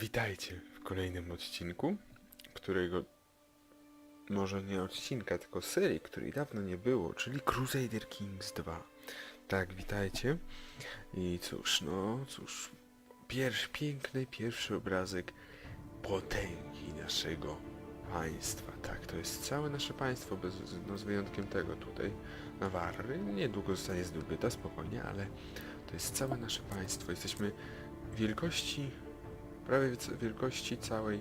Witajcie w kolejnym odcinku, którego może nie odcinka, tylko serii, której dawno nie było, czyli Crusader Kings 2. Tak, witajcie. I cóż, no cóż, pierwszy, piękny pierwszy obrazek potęgi naszego państwa. Tak, to jest całe nasze państwo, bez, no, z wyjątkiem tego tutaj, Nawarry. Niedługo zostanie zdobyta, spokojnie, ale to jest całe nasze państwo. Jesteśmy wielkości prawie wielkości całej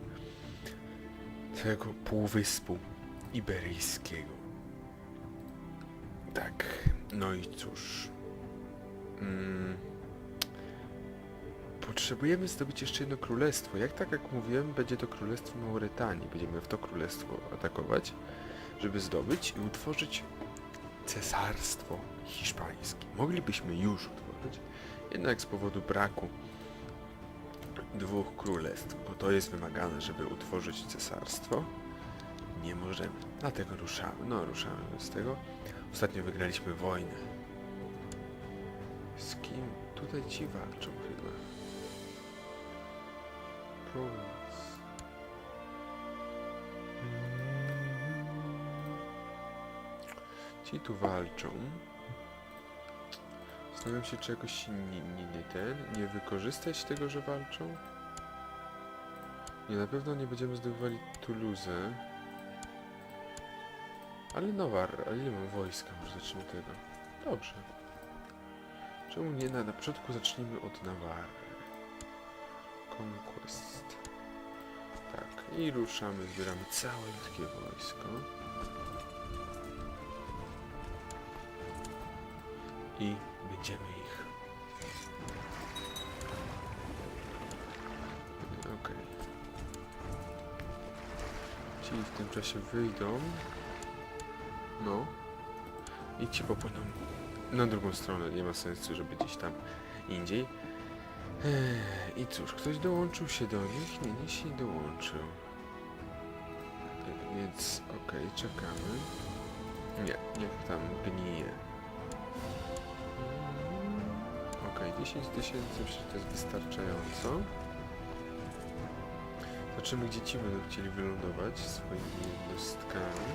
całego półwyspu iberyjskiego. Tak, no i cóż. Mm, potrzebujemy zdobyć jeszcze jedno królestwo. Jak tak jak mówiłem, będzie to królestwo Mauretanii. Będziemy w to królestwo atakować, żeby zdobyć i utworzyć cesarstwo hiszpańskie. Moglibyśmy już utworzyć, jednak z powodu braku dwóch królestw, bo to jest wymagane, żeby utworzyć cesarstwo. Nie możemy. Dlatego ruszamy. No, ruszamy z tego. Ostatnio wygraliśmy wojnę. Z kim? Tutaj ci walczą chyba. Provence. Ci tu walczą. Zastanawiam się, czy jakoś nie, nie, nie ten, nie wykorzystać tego, że walczą? Nie, na pewno nie będziemy zdobywali Toulouse. Ale Nawar, ale nie mam wojska, może zacznijmy tego. Dobrze. Czemu nie? Na, na początku zacznijmy od Nawar. Conquest. Tak, i ruszamy, zbieramy całe ludzkie wojsko. I będziemy ich. Okej. Ci w tym czasie wyjdą. No. I ci popłyną na drugą stronę. Nie ma sensu, żeby gdzieś tam indziej. I cóż, ktoś dołączył się do nich? Nie, nie się dołączył. Więc okej, czekamy. Nie, niech tam gnije. 10 tysięcy, że to jest wystarczająco. Zobaczymy, gdzie ci będą chcieli wylądować swoimi jednostkami.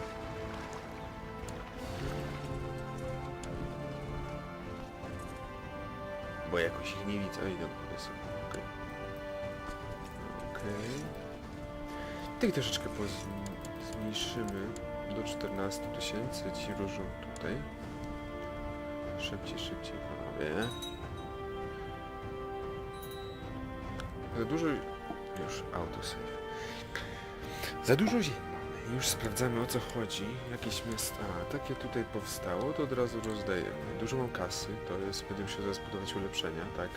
Bo jakoś ich nie widzę. Oj, dobra, są. Okej. Okej. Tych troszeczkę zmniejszymy do 14 tysięcy. Ci różą tutaj. Szybciej, szybciej, panowie. Za dużo... Już, autosave. Za dużo ziemi mamy. Już sprawdzamy o co chodzi. Jakieś miasta... Takie tutaj powstało, to od razu rozdajemy. Dużo mam kasy, to jest... Będę musiał zaraz budować ulepszenia, tak?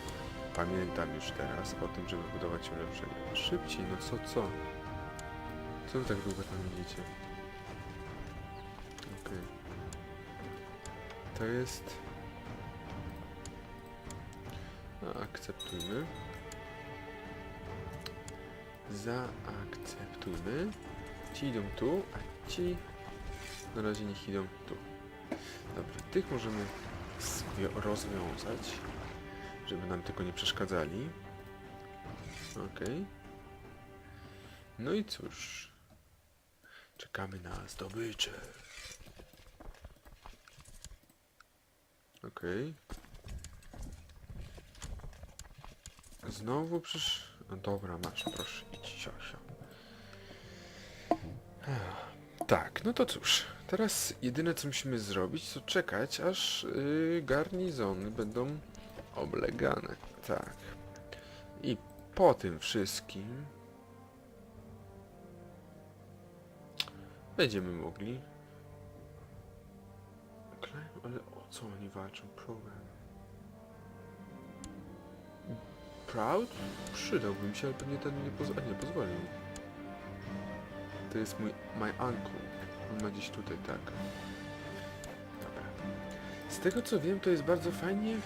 Pamiętam już teraz o tym, żeby budować ulepszenia. Szybciej, no co, co? Co wy tak długo tam idziecie? Okej. To jest... No, akceptujmy. Zaakceptujmy. Ci idą tu, a ci na razie niech idą tu. Dobra, tych możemy zwi- rozwiązać, żeby nam tylko nie przeszkadzali. Okej. No i cóż. Czekamy na zdobycze. Okej. Znowu przecież... No dobra, masz, proszę, idź, sio, sio. Ech, Tak, no to cóż. Teraz jedyne co musimy zrobić, to czekać, aż yy, garnizony będą oblegane. Tak. I po tym wszystkim będziemy mogli... Ale o co oni walczą? Program. Proud? Przydałby mi się, ale pewnie ten nie, pozwoli, nie pozwolił. To jest mój my uncle. On ma gdzieś tutaj, tak. Dobra. Z tego co wiem, to jest bardzo fajnie...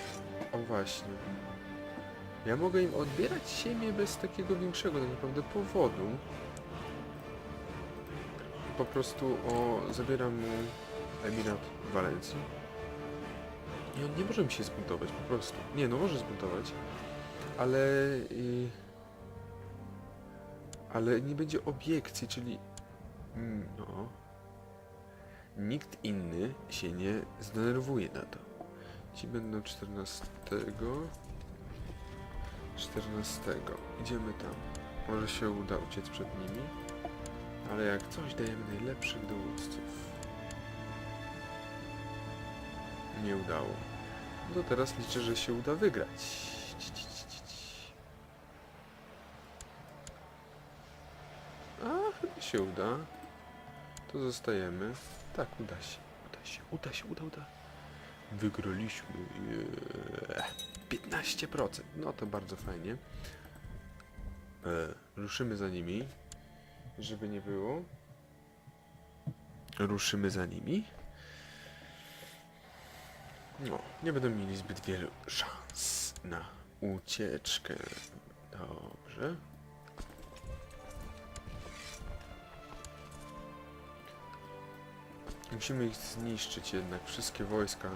O właśnie. Ja mogę im odbierać ziemię bez takiego większego tak naprawdę powodu. Po prostu o... zabieram mu Emirat Walencji. I on nie może mi się zbuntować, po prostu. Nie, no może zbuntować ale y, ale nie będzie obiekcji, czyli mm, no nikt inny się nie zdenerwuje na to. Ci będą 14 14 idziemy tam. Może się uda uciec przed nimi, ale jak coś dajemy najlepszych dowódców. Nie udało. No to teraz liczę, że się uda wygrać. Ci, ci, ci, ci, ci. A, chyba się uda. To zostajemy. Tak, uda się. Uda się, uda się, uda, uda. Wygraliśmy. Yeah. 15%. No to bardzo fajnie. E, ruszymy za nimi. Żeby nie było. Ruszymy za nimi. No, nie będą mieli zbyt wielu szans na ucieczkę. Dobrze. Musimy ich zniszczyć jednak, wszystkie wojska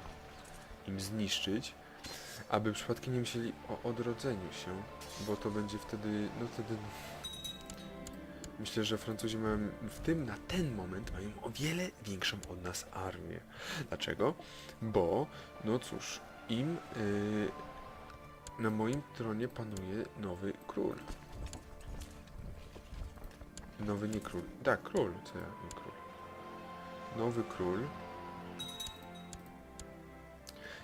im zniszczyć, aby przypadkiem nie myśleli o odrodzeniu się, bo to będzie wtedy, no wtedy... Myślę, że Francuzi mają w tym, na ten moment mają o wiele większą od nas armię. Dlaczego? Bo, no cóż, im yy, na moim tronie panuje nowy król. Nowy nie król. Tak, król, co ja, nowy król.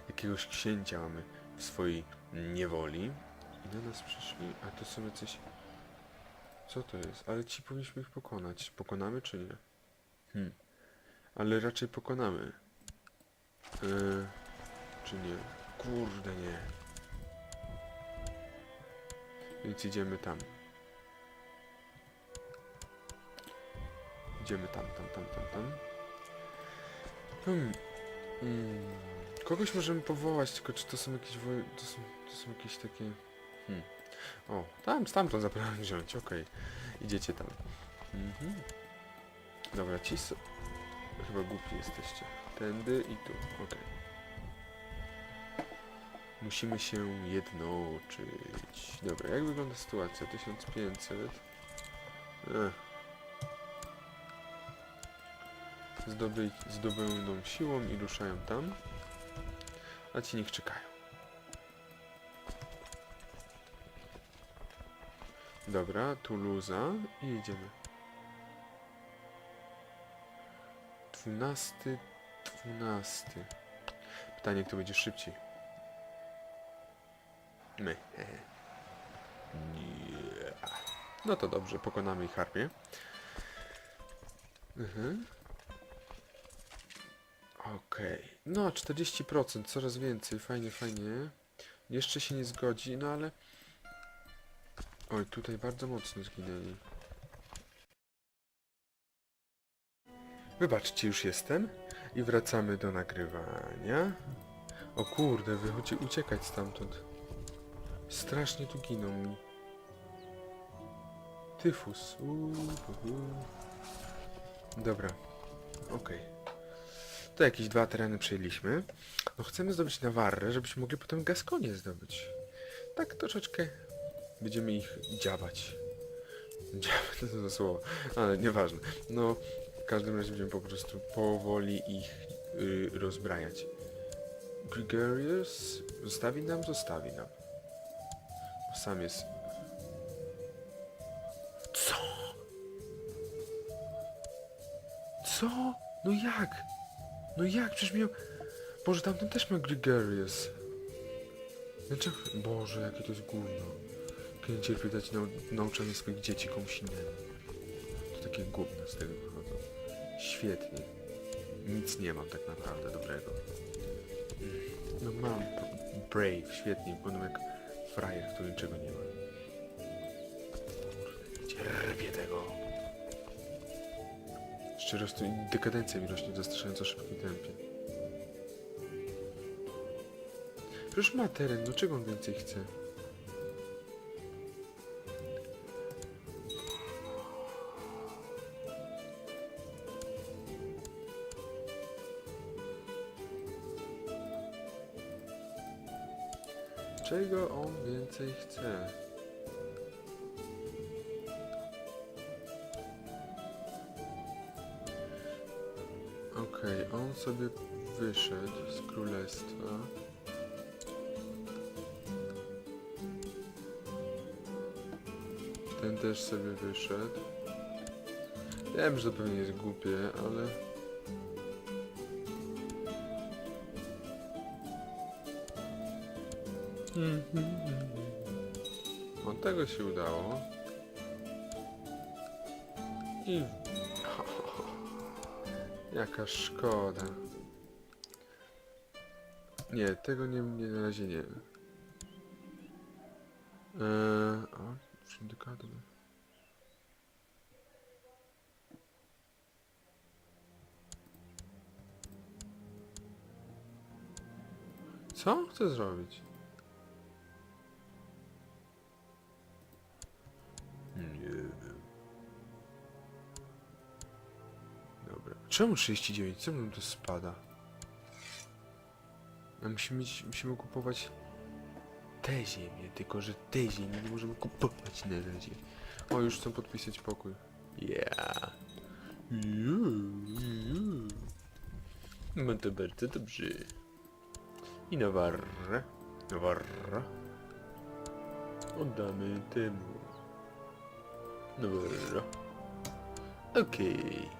Jakiegoś księcia mamy w swojej niewoli. I do nas przyszli. A to są jacyś... Co to jest? Ale ci powinniśmy ich pokonać. Pokonamy czy nie? Hmm. Ale raczej pokonamy. Yy, czy nie? Kurde nie. Więc idziemy tam. Idziemy tam, tam, tam, tam, tam. Hmm. Hmm. Kogoś możemy powołać, tylko czy to są jakieś woj... To są, to są jakieś takie... Hmm. O, tam, stamtąd zapewne wziąć, okej. Idziecie tam. Mhm. Dobra, ci so... Chyba głupi jesteście. Tędy i tu, okej. Musimy się jednoczyć. Dobra, jak wygląda sytuacja? 1500. Ech. Zdoby, zdobędą siłą i ruszają tam. A ci niech czekają. Dobra, Tuluza i jedziemy. Dwunasty, dwunasty. Pytanie, kto będzie szybciej. My. Nie. No to dobrze, pokonamy ich armię. Mhm. Okej. No, 40%, coraz więcej. Fajnie, fajnie. Jeszcze się nie zgodzi, no ale... Oj, tutaj bardzo mocno zginęli. Wybaczcie, już jestem. I wracamy do nagrywania. O kurde, wychodzi uciekać stamtąd. Strasznie tu giną mi. Tyfus. Uuu. Dobra. Okej. To jakieś dwa tereny przejęliśmy. No chcemy zdobyć Nawarrę, żebyśmy mogli potem Gaskonię zdobyć. Tak troszeczkę będziemy ich dziabać. Dziabać to to słowo, ale nieważne. No, w każdym razie będziemy po prostu powoli ich y, rozbrajać. Gregarious zostawi nam? Zostawi nam. Sam jest... Co? Co? No jak? No jak? Przecież miał... Boże, tamten też ma Gregarious. Dlaczego? Boże, jakie to jest gówno. Nie cierpię dać nau nauczanie swoich dzieci komuś innemu. To takie gówno z tego wychodzą. Świetnie. Nic nie mam tak naprawdę dobrego. No mam Brave, świetnie. Będę jak frajer, który niczego nie ma. Jeszcze rośnie, dekadencja mi rośnie w zastraszająco szybkim tempie. Przecież ma teren, no czego on więcej chce? Czego on więcej chce? On sobie wyszedł z królestwa. Ten też sobie wyszedł. Wiem, że to pewnie jest głupie, ale... O, tego się udało. I... Jaka szkoda. Nie, tego nie, nie na razie nie. Eee, o. Co chcę zrobić? Czemu 39? Czemu to spada? A musimy, mieć, musimy kupować te ziemię, tylko że te ziemię nie możemy kupować na razie. O, już chcę podpisać pokój. Yeah. Yeah, to bardzo dobrze. I Navarra. Navarra. Oddamy temu. Navarra. Okej.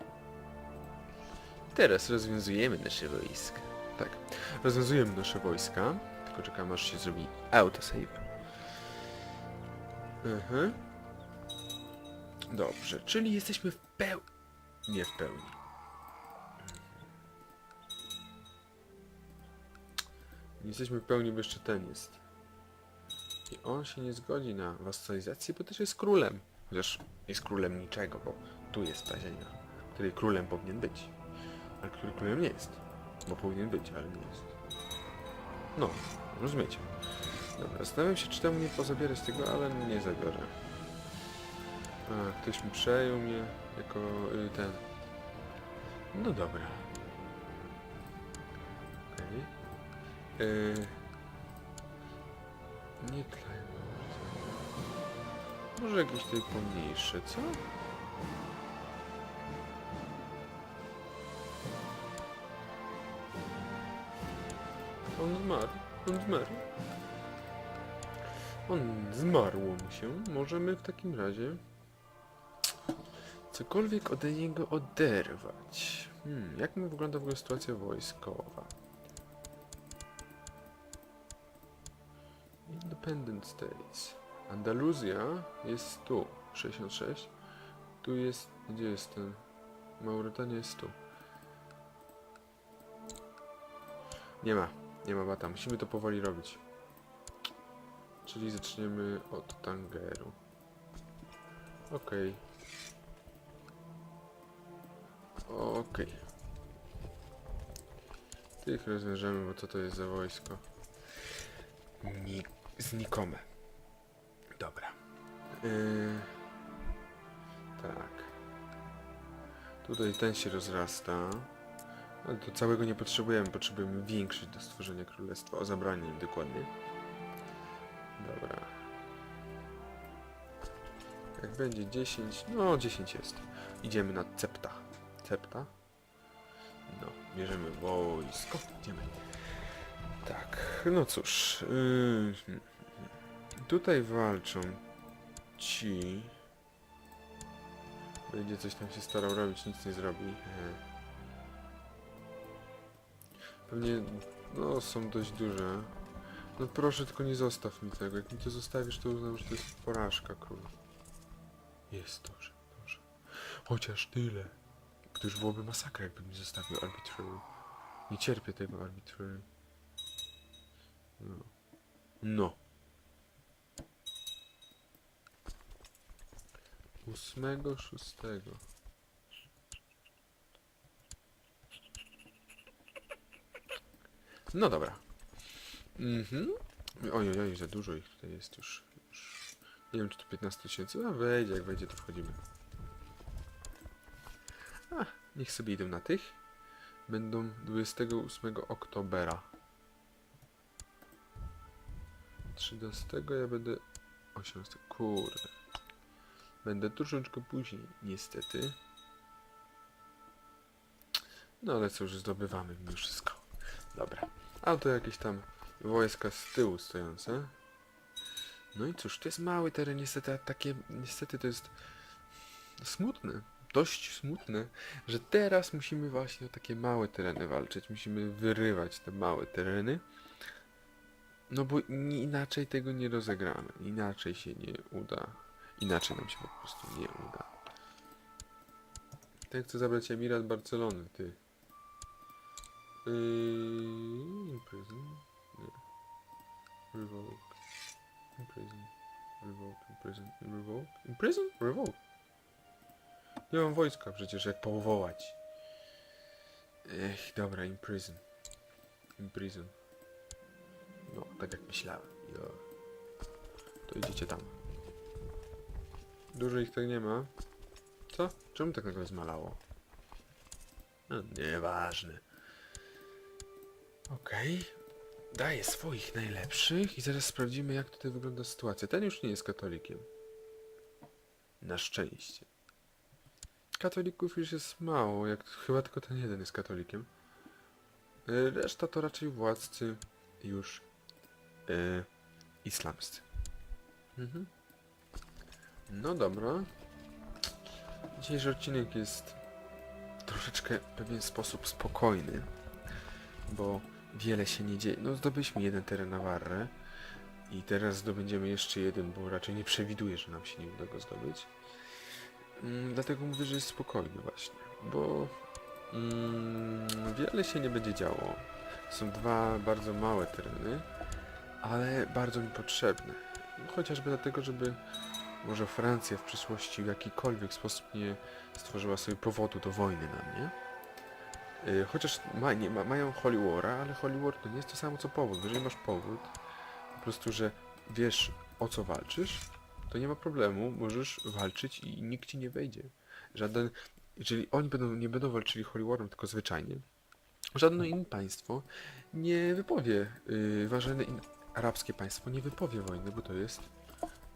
Teraz rozwiązujemy nasze wojska. Tak, rozwiązujemy nasze wojska. Tylko czekam aż się zrobi autosave. Mhm. Dobrze, czyli jesteśmy w pełni. Nie w pełni. Nie jesteśmy w pełni, bo jeszcze ten jest. I on się nie zgodzi na wasalizację, bo też jest królem. Chociaż jest królem niczego, bo tu jest ta ziemia, której królem powinien być. Ale który królem nie jest. Bo powinien być, ale nie jest. No, rozumiecie. Dobra, zastanawiam się, czy temu nie pozabierać tego, ale nie zabiorę. A, ktoś mi przejął mnie jako y, ten. No dobra. Okej. Y, nie Kleinmord. Może jakieś tutaj pomniejsze, co? On zmarł. On zmarł. On zmarło mu się. Możemy w takim razie cokolwiek ode niego oderwać. Hmm, jak mu wygląda w ogóle sytuacja wojskowa? Independent States. Andaluzja jest tu. 66. Tu jest... Gdzie jest ten? Mauretania jest tu. Nie ma. Nie ma bata. Musimy to powoli robić. Czyli zaczniemy od Tangeru. Okej. Okej. Tych rozwiążemy, bo co to jest za wojsko? Ni znikome. Dobra. Yy, tak. Tutaj ten się rozrasta. To całego nie potrzebujemy, potrzebujemy większość do stworzenia królestwa. O zabranie dokładnie. Dobra. Jak będzie 10, no 10 jest. Idziemy na Cepta. Cepta? No, bierzemy wojsko. Idziemy. Tak, no cóż. Yy, tutaj walczą ci. Będzie coś tam się starał robić, nic nie zrobi. E. Pewnie, no, są dość duże. No proszę, tylko nie zostaw mi tego. Jak mi to zostawisz, to uznam, że to jest porażka, król. Jest dobrze, dobrze. Chociaż tyle. To już byłoby masakra, jakby mi zostawił arbitrary. Nie cierpię tego arbitrary. No. No. Ósmego, szóstego. No dobra. Mhm. Oj, oj, oj, za dużo ich tutaj jest już. już. Nie wiem, czy to 15 tysięcy. A wejdzie, jak wejdzie, to wchodzimy. A, niech sobie idą na tych. Będą 28 oktobera. 13 ja będę 18. Kurde. Będę troszeczkę później, niestety. No ale cóż, zdobywamy mimo wszystko. Dobra. A to jakieś tam wojska z tyłu stojące. No i cóż, to jest mały teren, niestety, a takie, niestety to jest smutne, dość smutne, że teraz musimy właśnie o takie małe tereny walczyć, musimy wyrywać te małe tereny, no bo inaczej tego nie rozegramy, inaczej się nie uda, inaczej nam się po prostu nie uda. Ten chce zabrać Emirat Barcelony, ty. Yy, imprison? Nie. Revoke. Imprison. Revoke. Imprison. Revoke. Imprison? Revoke. Nie mam wojska przecież, jak powołać. Ech, dobra, imprison. Imprison. No, tak jak myślałem. Jo. To idziecie tam. Dużo ich tak nie ma. Co? Czemu tak nagle zmalało? No, nieważne. Okej. Daję swoich najlepszych i zaraz sprawdzimy jak tutaj wygląda sytuacja. Ten już nie jest katolikiem. Na szczęście. Katolików już jest mało, jak chyba tylko ten jeden jest katolikiem. Y, Reszta to raczej władcy już y, islamscy. Mhm. No dobra. Dzisiejszy odcinek jest troszeczkę w pewien sposób spokojny, bo wiele się nie dzieje. No zdobyliśmy jeden teren Navarre i teraz zdobędziemy jeszcze jeden, bo raczej nie przewiduję, że nam się nie uda go zdobyć. Mm, dlatego mówię, że jest spokojny właśnie, bo mm, wiele się nie będzie działo. Są dwa bardzo małe tereny, ale bardzo mi potrzebne. Chociażby dlatego, żeby może Francja w przyszłości w jakikolwiek sposób nie stworzyła sobie powodu do wojny na mnie. Yy, chociaż ma, nie, ma, mają Holy War'a, ale Holy War to nie jest to samo co powód. Jeżeli masz powód, po prostu, że wiesz o co walczysz, to nie ma problemu, możesz walczyć i nikt ci nie wejdzie. Żaden, jeżeli oni będą, nie będą walczyli Holy War'em, tylko zwyczajnie, żadne inne państwo nie wypowie, yy, żadne in, arabskie państwo nie wypowie wojny, bo to jest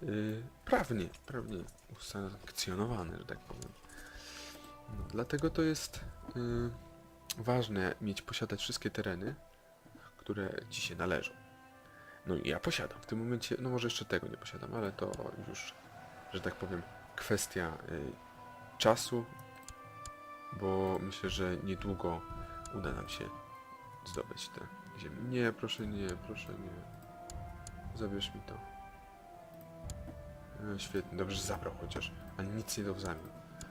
yy, prawnie, prawnie usankcjonowane, że tak powiem. No, dlatego to jest yy, ważne mieć, posiadać wszystkie tereny, które ci się należą. No i ja posiadam. W tym momencie, no może jeszcze tego nie posiadam, ale to już, że tak powiem, kwestia y, czasu, bo myślę, że niedługo uda nam się zdobyć te ziemię. Nie, proszę nie, proszę nie. Zabierz mi to. E, świetnie, dobrze, zabrał chociaż, a nic nie dał w zamian.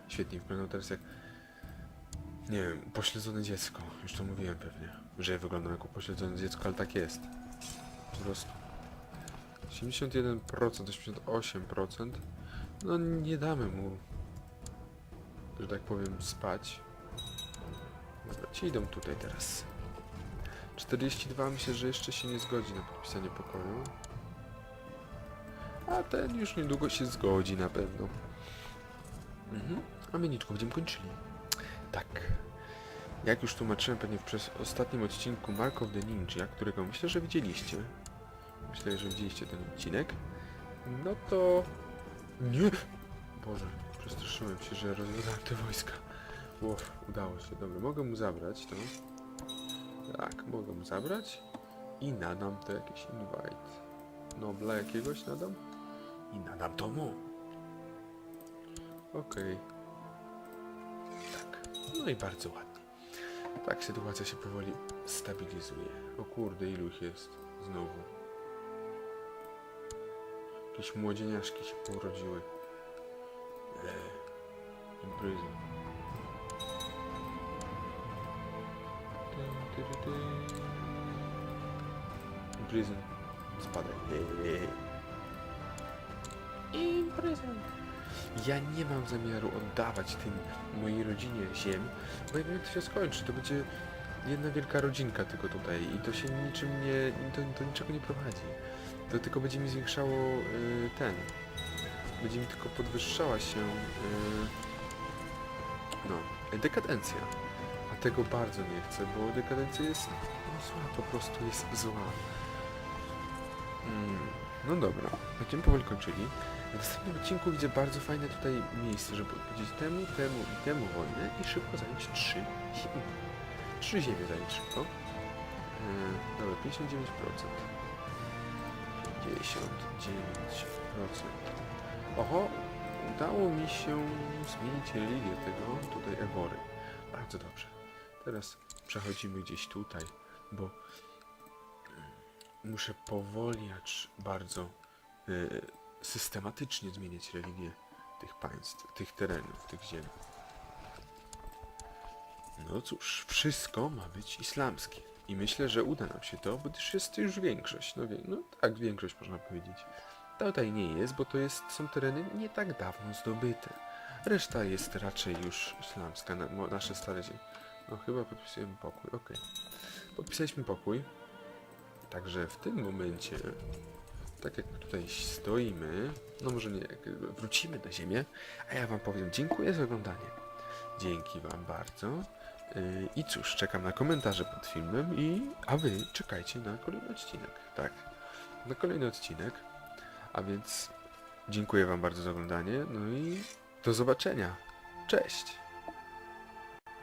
Świetnie, wyglądał teraz jak, nie wiem, pośledzone dziecko. Już to mówiłem pewnie, że wyglądam jako pośledzone dziecko, ale tak jest. Po prostu. 71%, 88%. No nie damy mu, że tak powiem, spać. Dobra, ci idą tutaj teraz. 42 myślę, że jeszcze się nie zgodzi na podpisanie pokoju. A ten już niedługo się zgodzi na pewno. Mhm. A my będziemy kończyli. Tak. Jak już tłumaczyłem pewnie przez ostatnim odcinku Mark of the Ninja, którego myślę, że widzieliście. Myślę, że widzieliście ten odcinek. No to... Nie! Boże, przestraszyłem się, że rozwiązałem te wojska. Łof, udało się. Dobra, mogę mu zabrać to. Tak, mogę mu zabrać. I nadam to jakiś invite. Nobla jakiegoś nadam. I nadam to mu. Okej. Tak. No i bardzo ładnie. Tak, sytuacja się powoli stabilizuje. O kurde, ilu ich jest znowu. Jakieś młodzieniaszki się urodziły. Eee, ty. Imprison. Spadaj. Eee. Ja nie mam zamiaru oddawać tym mojej rodzinie ziem, bo jak to się skończy, to będzie jedna wielka rodzinka tylko tutaj i to się niczym nie, to, to niczego nie prowadzi. To tylko będzie mi zwiększało y, ten, będzie mi tylko podwyższała się y, no, dekadencja. A tego bardzo nie chcę, bo dekadencja jest no, zła, po prostu jest zła. Mm, no dobra, będziemy powoli kończyli. W następnym odcinku widzę bardzo fajne tutaj miejsce, żeby powiedzieć temu, temu i temu wojnę i szybko zająć trzy ziemi. Trzy ziemie zająć szybko. Yy, dobra, 59%. 59%. Oho, udało mi się zmienić religię tego tutaj Ewory. Bardzo dobrze. Teraz przechodzimy gdzieś tutaj, bo muszę powoli, acz bardzo y, systematycznie zmieniać religię tych państw, tych terenów, tych ziem. No cóż, wszystko ma być islamskie. I myślę, że uda nam się to, bo też jest już większość. No, no tak, większość można powiedzieć. Tutaj nie jest, bo to jest, są tereny nie tak dawno zdobyte. Reszta jest raczej już islamska, na, nasze stare ziemie. No chyba podpisujemy pokój, okej. Podpisaliśmy pokój. Także w tym momencie, tak jak tutaj stoimy, no może nie, wrócimy na ziemię, a ja wam powiem dziękuję za oglądanie. Dzięki wam bardzo. Yy, I cóż, czekam na komentarze pod filmem i... A wy czekajcie na kolejny odcinek. Tak, na kolejny odcinek. A więc dziękuję wam bardzo za oglądanie, no i do zobaczenia. Cześć!